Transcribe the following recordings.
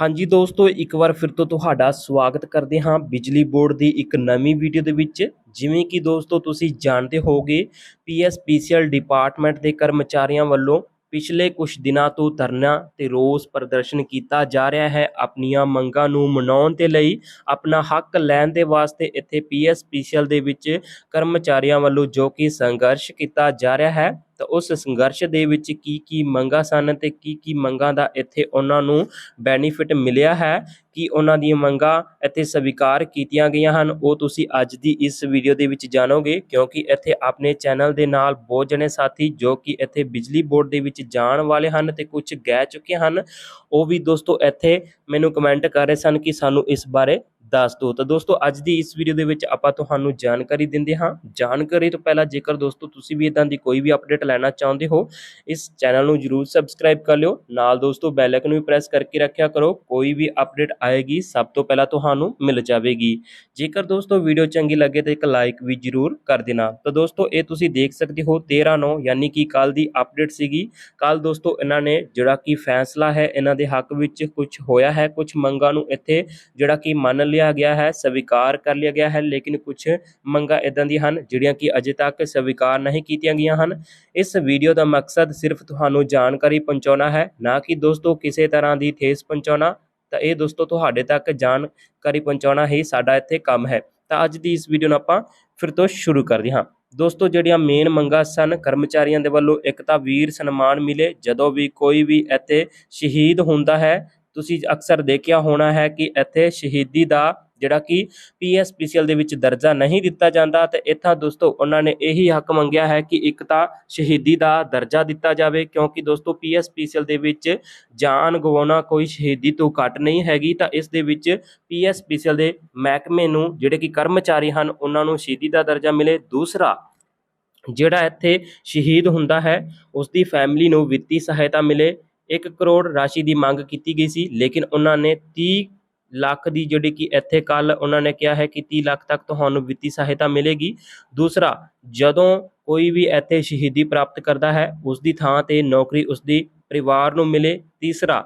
ਹਾਂਜੀ ਦੋਸਤੋ, ਇੱਕ ਵਾਰ ਫਿਰ ਤੋਂ ਤੁਹਾਡਾ ਸਵਾਗਤ ਕਰਦੇ ਹਾਂ ਬਿਜਲੀ ਬੋਰਡ ਦੀ ਇੱਕ ਨਵੀਂ ਵੀਡੀਓ ਦੇ ਵਿੱਚ। ਜਿਵੇਂ ਕਿ ਦੋਸਤੋ, ਤੁਸੀਂ ਜਾਣਦੇ ਹੋਗੇ ਪੀਐਸਪੀਸੀਐਲ ਡਿਪਾਰਟਮੈਂਟ ਦੇ ਕਰਮਚਾਰੀਆਂ ਵੱਲੋਂ ਪਿਛਲੇ ਕੁਝ ਦਿਨਾਂ ਤੋਂ ਧਰਨਾ ਤੇ ਰੋਸ ਪ੍ਰਦਰਸ਼ਨ ਕੀਤਾ ਜਾ ਰਿਹਾ ਹੈ। ਆਪਣੀਆਂ ਮੰਗਾਂ ਨੂੰ ਮਨਾਉਣ ਦੇ ਲਈ ਆਪਣਾ ਹੱਕ ਲੈਣ ਦੇ ਵਾਸਤੇ ਇੱਥੇ ਪੀਐਸਪੀਸੀਐਲ ਦੇ ਵਿੱਚ ਕਰਮਚਾਰੀਆਂ ਵੱਲੋਂ ਜੋ ਕਿ ਸੰਘਰਸ਼ ਕੀਤਾ ਜਾ ਰਿਹਾ ਹੈ। ਤਾਂ ਉਸ ਸੰਘਰਸ਼ ਦੇ ਵਿੱਚ ਕੀ ਕੀ ਮੰਗਾਂ ਸਨ ਤੇ ਕੀ ਕੀ ਮੰਗਾਂ ਦਾ ਇੱਥੇ ਉਹਨਾਂ ਨੂੰ ਬੈਨੀਫਿਟ ਮਿਲਿਆ ਹੈ, ਕੀ ਉਹਨਾਂ ਦੀਆਂ ਮੰਗਾਂ ਇੱਥੇ ਸਵੀਕਾਰ ਕੀਤੀਆਂ ਗਈਆਂ ਹਨ, ਉਹ ਤੁਸੀਂ ਅੱਜ ਦੀ ਇਸ ਵੀਡੀਓ ਦੇ ਵਿੱਚ ਜਾਣੋਗੇ, ਕਿਉਂਕਿ ਇੱਥੇ ਆਪਣੇ ਚੈਨਲ ਦੇ ਨਾਲ ਬਹੁਤ ਜਣੇ ਸਾਥੀ ਜੋ ਕਿ ਇੱਥੇ ਬਿਜਲੀ ਬੋਰਡ ਦੇ ਵਿੱਚ ਜਾਣ ਵਾਲੇ ਹਨ ਤੇ ਕੁਝ ਗਏ ਚੁੱਕੇ ਹਨ। ਉਹ ਵੀ ਦੋਸਤੋ ਇੱਥੇ ਮੈਨੂੰ ਕਮੈਂਟ ਕਰ ਰਹੇ ਸਨ ਕਿ ਸਾਨੂੰ ਇਸ ਬਾਰੇ ਦੱਸ ਦਿਓ ਤਾਂ ਦੋਸਤੋ, ਅੱਜ ਦੀ ਇਸ ਵੀਡੀਓ ਦੇ ਵਿੱਚ ਆਪਾਂ ਤੁਹਾਨੂੰ ਜਾਣਕਾਰੀ ਦਿੰਦੇ ਹਾਂ। ਜਾਣਕਾਰੀ ਤੋਂ ਪਹਿਲਾਂ ਜੇਕਰ ਦੋਸਤੋ ਤੁਸੀਂ ਵੀ ਇਦਾਂ ਦੀ ਕੋਈ ਵੀ ਅਪਡੇਟ ਲੈਣਾ ਚਾਹੁੰਦੇ ਹੋ, ਇਸ ਚੈਨਲ ਨੂੰ ਜਰੂਰ ਸਬਸਕ੍ਰਾਈਬ ਕਰ ਲਿਓ। ਨਾਲ ਦੋਸਤੋ ਬੈਲ ਆਈਕਨ ਵੀ ਪ੍ਰੈਸ ਕਰਕੇ ਰੱਖਿਆ ਕਰੋ। ਕੋਈ ਵੀ ਅਪਡੇਟ ਆਏਗੀ, ਸਭ ਤੋਂ ਪਹਿਲਾਂ ਤੁਹਾਨੂੰ ਮਿਲ ਜਾਵੇਗੀ। ਜੇਕਰ ਦੋਸਤੋ ਵੀਡੀਓ ਚੰਗੀ ਲੱਗੇ ਤਾਂ ਇੱਕ ਲਾਈਕ ਵੀ ਜਰੂਰ ਕਰ ਦੇਣਾ। ਤਾਂ ਦੋਸਤੋ, ਇਹ ਤੁਸੀਂ ਦੇਖ ਸਕਦੇ ਹੋ 13 9 ਯਾਨੀ ਕਿ ਕੱਲ ਦੀ ਅਪਡੇਟ ਸੀਗੀ। ਕੱਲ ਦੋਸਤੋ, ਇਹਨਾਂ ਨੇ ਜਿਹੜਾ ਕਿ ਫੈਸਲਾ ਹੈ, ਇਹਨਾਂ ਦੇ ਹੱਕ ਵਿੱਚ ਕੁਝ ਹੋਇਆ ਹੈ ਕੁਝ ਮੰਗਾਂ ਨੂੰ ਇੱਥੇ ਜਿਹੜਾ ਕਿ ਮੰਨ ਲਿਆ ਗਿਆ ਹੈ, ਸਵੀਕਾਰ ਕਰ ਲਿਆ ਗਿਆ ਹੈ, ਲੇਕਿਨ ਕੁਝ ਮੰਗਾਂ ਇਦਾਂ ਦੀਆਂ ਹਨ ਜਿਹੜੀਆਂ ਕਿ ਅਜੇ ਤੱਕ ਸਵੀਕਾਰ ਨਹੀਂ ਕੀਤੀਆਂ ਗਈਆਂ ਹਨ। ਇਸ ਵੀਡੀਓ ਦਾ ਮਕਸਦ ਸਿਰਫ ਤੁਹਾਨੂੰ ਜਾਣਕਾਰੀ ਪਹੁੰਚਾਉਣਾ ਹੈ, ਨਾ ਕਿ ਦੋਸਤੋ ਕਿਸੇ ਤਰ੍ਹਾਂ ਦੀ ਠੇਸ ਪਹੁੰਚਾਉਣਾ। ਤਾਂ ਇਹ ਦੋਸਤੋ ਤੁਹਾਡੇ ਤੱਕ ਜਾਣਕਾਰੀ ਪਹੁੰਚਾਉਣਾ ਹੀ ਸਾਡਾ ਇੱਥੇ ਕੰਮ ਹੈ। ਤਾਂ ਅੱਜ ਦੀ ਇਸ ਵੀਡੀਓ ਨੂੰ ਆਪਾਂ ਫਿਰ ਤੋਂ ਸ਼ੁਰੂ ਕਰਦੇ ਹਾਂ। ਦੋਸਤੋ ਜਿਹੜੀਆਂ ਮੇਨ ਮੰਗਾਂ ਸਨ, ਕਰਮਚਾਰੀਆਂ ਦੇ ਵੱਲੋਂ ਇੱਕ ਤਾਂ ਵੀਰ ਸਨਮਾਨ ਮਿਲੇ, ਜਦੋਂ ਵੀ ਕੋਈ ਵੀ ਇੱਥੇ ਸ਼ਹੀਦ ਹੁੰਦਾ ਹੈ ਤੁਸੀਂ ਅਕਸਰ ਦੇਖਿਆ ਹੋਣਾ ਹੈ ਕਿ ਇੱਥੇ ਸ਼ਹੀਦੀ ਦਾ ਜਿਹੜਾ ਕਿ ਪੀਐਸਪੀਸੀਐਲ ਦੇ ਵਿੱਚ ਦਰਜਾ ਨਹੀਂ ਦਿੱਤਾ ਜਾਂਦਾ ਤੇ ਇੱਥਾ ਦੋਸਤੋ ਉਹਨਾਂ ਨੇ ਇਹੀ ਹੱਕ ਮੰਗਿਆ ਹੈ ਕਿ ਇੱਕ ਤਾਂ ਸ਼ਹੀਦੀ ਦਾ ਦਰਜਾ ਦਿੱਤਾ ਜਾਵੇ, ਕਿਉਂਕਿ ਦੋਸਤੋ ਪੀਐਸਪੀਸੀਐਲ ਦੇ ਵਿੱਚ ਜਾਨ ਗਵਾਉਣਾ ਕੋਈ ਸ਼ਹੀਦੀ ਤੋਂ ਘੱਟ ਨਹੀਂ ਹੈਗੀ, ਤਾਂ ਇਸ ਦੇ ਵਿੱਚ ਪੀਐਸਪੀਸੀਐਲ ਦੇ ਮਹਿਕਮੇ ਨੂੰ ਜਿਹੜੇ ਕਿ ਕਰਮਚਾਰੀ ਹਨ, ਉਹਨਾਂ ਨੂੰ ਸ਼ਹੀਦੀ ਦਾ ਦਰਜਾ ਮਿਲੇ। ਦੂਸਰਾ, ਜਿਹੜਾ ਇੱਥੇ ਸ਼ਹੀਦ ਹੁੰਦਾ ਹੈ ਉਸ ਦੀ ਫੈਮਿਲੀ ਨੂੰ ਵਿੱਤੀ ਸਹਾਇਤਾ ਮਿਲੇ। 1 ਕਰੋੜ ਰਾਸ਼ੀ ਦੀ ਮੰਗ ਕੀਤੀ ਗਈ ਸੀ, ਲੇਕਿਨ ਉਹਨਾਂ ਨੇ 30 ਲੱਖ ਦੀ ਜਿਹੜੀ ਕਿ ਇੱਥੇ ਕੱਲ ਉਹਨਾਂ ਨੇ ਕਿਹਾ ਹੈ ਕਿ 30 ਲੱਖ ਤੱਕ ਤੁਹਾਨੂੰ ਵਿੱਤੀ ਸਹਾਇਤਾ ਮਿਲੇਗੀ। ਦੂਸਰਾ, ਜਦੋਂ ਕੋਈ ਵੀ ਇੱਥੇ ਸ਼ਹੀਦੀ ਪ੍ਰਾਪਤ ਕਰਦਾ ਹੈ ਉਸ ਦੀ ਥਾਂ ਤੇ ਨੌਕਰੀ ਉਸ ਦੀ ਪਰਿਵਾਰ ਨੂੰ ਮਿਲੇ। ਤੀਸਰਾ,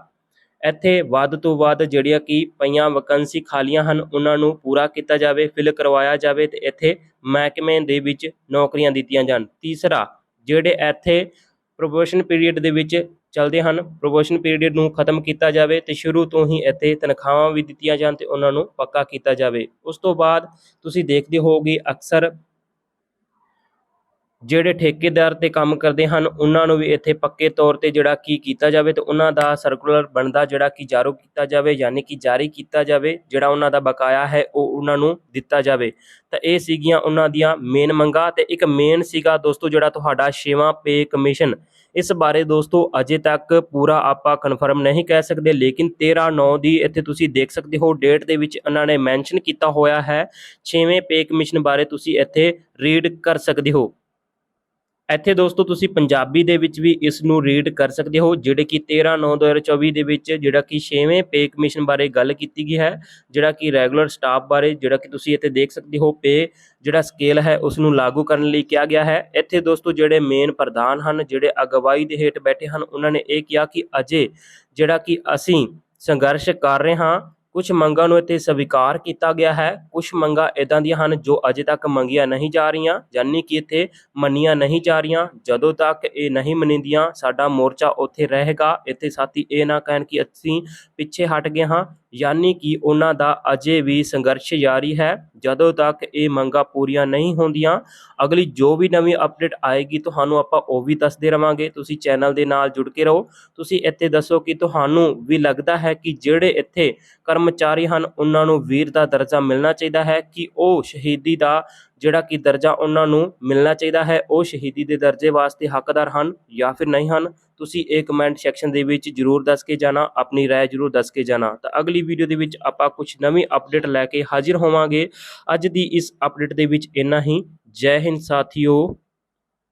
ਇੱਥੇ ਵੱਧ ਤੋਂ ਵੱਧ ਜਿਹੜੀਆਂ ਕਿ ਪਈਆਂ ਵੈਕੰਸੀ ਖਾਲੀਆਂ ਹਨ, ਉਹਨਾਂ ਨੂੰ ਪੂਰਾ ਕੀਤਾ ਜਾਵੇ, ਫਿਲ ਕਰਵਾਇਆ ਜਾਵੇ ਤੇ ਇੱਥੇ ਮਹਿਕਮੇ ਦੇ ਵਿੱਚ ਨੌਕਰੀਆਂ ਦਿੱਤੀਆਂ ਜਾਣ। ਤੀਸਰਾ, ਜਿਹੜੇ ਇੱਥੇ ਪ੍ਰੋਬੇਸ਼ਨ ਪੀਰੀਅਡ ਦੇ ਵਿੱਚ ਚੱਲਦੇ ਹਨ। ਪ੍ਰੋਬੇਸ਼ਨ ਪੀਰੀਅਡ ਨੂੰ ਖਤਮ ਕੀਤਾ ਜਾਵੇ ਤੇ ਸ਼ੁਰੂ ਤੋਂ ਹੀ ਇੱਥੇ ਤਨਖਾਹਾਂ ਵੀ ਦਿੱਤੀਆਂ ਜਾਣ ਤੇ ਉਹਨਾਂ ਨੂੰ ਪੱਕਾ ਕੀਤਾ ਜਾਵੇ। ਉਸ ਤੋਂ ਬਾਅਦ ਤੁਸੀਂ ਦੇਖਦੇ ਹੋਗੇ ਅਕਸਰ ਜਿਹੜੇ ਠੇਕੇਦਾਰ ਤੇ ਕੰਮ ਕਰਦੇ ਹਨ, ਉਹਨਾਂ ਨੂੰ ਵੀ ਇੱਥੇ ਪੱਕੇ ਤੌਰ ਤੇ ਜਿਹੜਾ ਕੀ ਕੀਤਾ ਜਾਵੇ ਤੇ ਉਹਨਾਂ ਦਾ ਸਰਕੂਲਰ ਬਣਦਾ ਜਿਹੜਾ ਕਿ ਜਾਰੂ ਕੀਤਾ ਜਾਵੇ, ਯਾਨੀ ਕਿ ਜਾਰੀ ਕੀਤਾ ਜਾਵੇ, ਜਿਹੜਾ ਉਹਨਾਂ ਦਾ ਬਕਾਇਆ ਹੈ, ਉਹ ਉਹਨਾਂ ਨੂੰ ਦਿੱਤਾ ਜਾਵੇ। ਤਾਂ ਇਹ ਸੀਗੀਆਂ ਉਹਨਾਂ ਦੀਆਂ ਮੇਨ ਮੰਗਾਂ ਤੇ ਇੱਕ ਮੇਨ ਸੀਗਾ ਦੋਸਤੋ ਜਿਹੜਾ ਤੁਹਾਡਾ ਛੇਵਾਂ ਪੇ ਕਮਿਸ਼ਨ ਇਸ ਬਾਰੇ ਦੋਸਤੋ ਅਜੇ ਤੱਕ ਪੂਰਾ ਆਪਾਂ ਕਨਫਰਮ ਨਹੀਂ ਕਹਿ ਸਕਦੇ, ਲੇਕਿਨ 13 9 ਦੀ ਇੱਥੇ ਤੁਸੀਂ ਦੇਖ ਸਕਦੇ ਹੋ ਡੇਟ ਦੇ ਵਿੱਚ ਉਹਨਾਂ ਨੇ ਮੈਂਸ਼ਨ ਕੀਤਾ ਹੋਇਆ ਹੈ। ਛੇਵੇਂ ਪੇ ਕਮਿਸ਼ਨ ਬਾਰੇ ਤੁਸੀਂ ਇੱਥੇ ਰੀਡ ਕਰ ਸਕਦੇ ਹੋ। ਇੱਥੇ ਦੋਸਤੋ ਤੁਸੀਂ ਪੰਜਾਬੀ ਦੇ ਵਿੱਚ ਵੀ ਇਸ ਨੂੰ ਰੀਡ ਕਰ ਸਕਦੇ ਹੋ, ਜਿਹੜੇ ਕਿ 13 9 2024 ਦੇ ਵਿੱਚ ਜਿਹੜਾ ਕਿ 6ਵੇਂ ਪੇ ਕਮਿਸ਼ਨ ਬਾਰੇ ਗੱਲ ਕੀਤੀ ਗਈ ਹੈ, ਜਿਹੜਾ ਕਿ ਰੈਗੂਲਰ ਸਟਾਫ ਬਾਰੇ, ਜਿਹੜਾ ਕਿ ਤੁਸੀਂ ਇੱਥੇ ਦੇਖ ਸਕਦੇ ਹੋ ਪੇ ਜਿਹੜਾ ਸਕੇਲ ਹੈ ਉਸ ਨੂੰ ਲਾਗੂ ਕਰਨ ਲਈ ਕਿਹਾ ਗਿਆ ਹੈ। ਇੱਥੇ ਦੋਸਤੋ ਜਿਹੜੇ ਮੇਨ ਪ੍ਰਧਾਨ ਹਨ, ਜਿਹੜੇ ਅਗਵਾਈ ਦੇ ਹੇਠ ਬੈਠੇ ਹਨ, ਉਹਨਾਂ ਨੇ ਇਹ ਕਿਹਾ ਕਿ ਅਜੇ ਜਿਹੜਾ ਕਿ ਅਸੀਂ ਸੰਘਰਸ਼ ਕਰ ਰਹੇ ਹਾਂ ਕੁਝ ਮੰਗਾਂ ਨੂੰ ਇੱਥੇ ਸਵੀਕਾਰ ਕੀਤਾ ਗਿਆ ਹੈ। ਕੁਝ ਮੰਗਾਂ ਇਦਾਂ ਦੀਆਂ ਹਨ ਜੋ ਅਜੇ ਤੱਕ ਮੰਗੀਆਂ ਨਹੀਂ ਜਾ ਰਹੀਆਂ, ਯਾਨੀ ਕਿ ਇੱਥੇ ਮੰਨੀਆਂ ਨਹੀਂ ਜਾ ਰਹੀਆਂ। ਜਦੋਂ ਤੱਕ ਇਹ ਨਹੀਂ ਮੰਨੀਦੀਆਂ, ਸਾਡਾ ਮੋਰਚਾ ਉੱਥੇ ਰਹੇਗਾ। ਇੱਥੇ ਸਾਥੀ ਇਹ ਨਾ ਕਹਿਣ ਕਿ ਅਸੀਂ ਪਿੱਛੇ ਹਟ ਗਏ ਹਾਂ। ਯਾਨੀ ਕਿ ਉਹਨਾਂ ਦਾ ਅਜੇ ਵੀ ਸੰਘਰਸ਼ ਜਾਰੀ ਹੈ। ਜਦੋਂ ਤੱਕ ਇਹ ਮੰਗਾਂ ਪੂਰੀਆਂ ਨਹੀਂ ਹੁੰਦੀਆਂ, ਅਗਲੀ ਜੋ ਵੀ ਨਵੀਂ ਅਪਡੇਟ ਆਏਗੀ, ਤੁਹਾਨੂੰ ਆਪਾਂ ਉਹ ਵੀ ਦੱਸਦੇ ਰਵਾਂਗੇ। ਤੁਸੀਂ ਚੈਨਲ ਦੇ ਨਾਲ ਜੁੜ ਕੇ ਰਹੋ। ਤੁਸੀਂ ਇੱਥੇ ਦੱਸੋ ਕਿ ਤੁਹਾਨੂੰ ਵੀ ਲੱਗਦਾ ਹੈ ਕਿ ਜਿਹੜੇ ਇੱਥੇ ਕਰਮਚਾਰੀ ਹਨ, ਉਹਨਾਂ ਨੂੰ ਵੀਰ ਦਾ ਦਰਜਾ ਮਿਲਣਾ ਚਾਹੀਦਾ ਹੈ ਕਿ ਉਹ ਸ਼ਹੀਦੀ ਦਾ ਜਿਹੜਾ ਕਿ ਦਰਜਾ ਉਹਨਾਂ ਨੂੰ ਮਿਲਣਾ ਚਾਹੀਦਾ ਹੈ ਉਹ ਸ਼ਹੀਦੀ ਦੇ ਦਰਜੇ ਵਾਸਤੇ ਹੱਕਦਾਰ ਹਨ ਜਾਂ ਫਿਰ ਨਹੀਂ ਹਨ ਤੁਸੀਂ ਇਹ ਕਮੈਂਟ ਸੈਕਸ਼ਨ ਦੇ ਵਿੱਚ ਜਰੂਰ ਦੱਸ ਕੇ ਜਾਣਾ ਆਪਣੀ رائے ਜਰੂਰ ਦੱਸ ਕੇ ਜਾਣਾ ਤਾਂ ਅਗਲੀ ਵੀਡੀਓ ਦੇ ਵਿੱਚ ਆਪਾਂ ਕੁਝ ਨਵੀਂ ਅਪਡੇਟ ਲੈ ਕੇ ਹਾਜ਼ਰ ਹੋਵਾਂਗੇ ਅੱਜ ਦੀ ਇਸ ਅਪਡੇਟ ਦੇ ਵਿੱਚ ਇੰਨਾ ਹੀ ਜੈ ਹਿੰਦ ਸਾਥੀਓ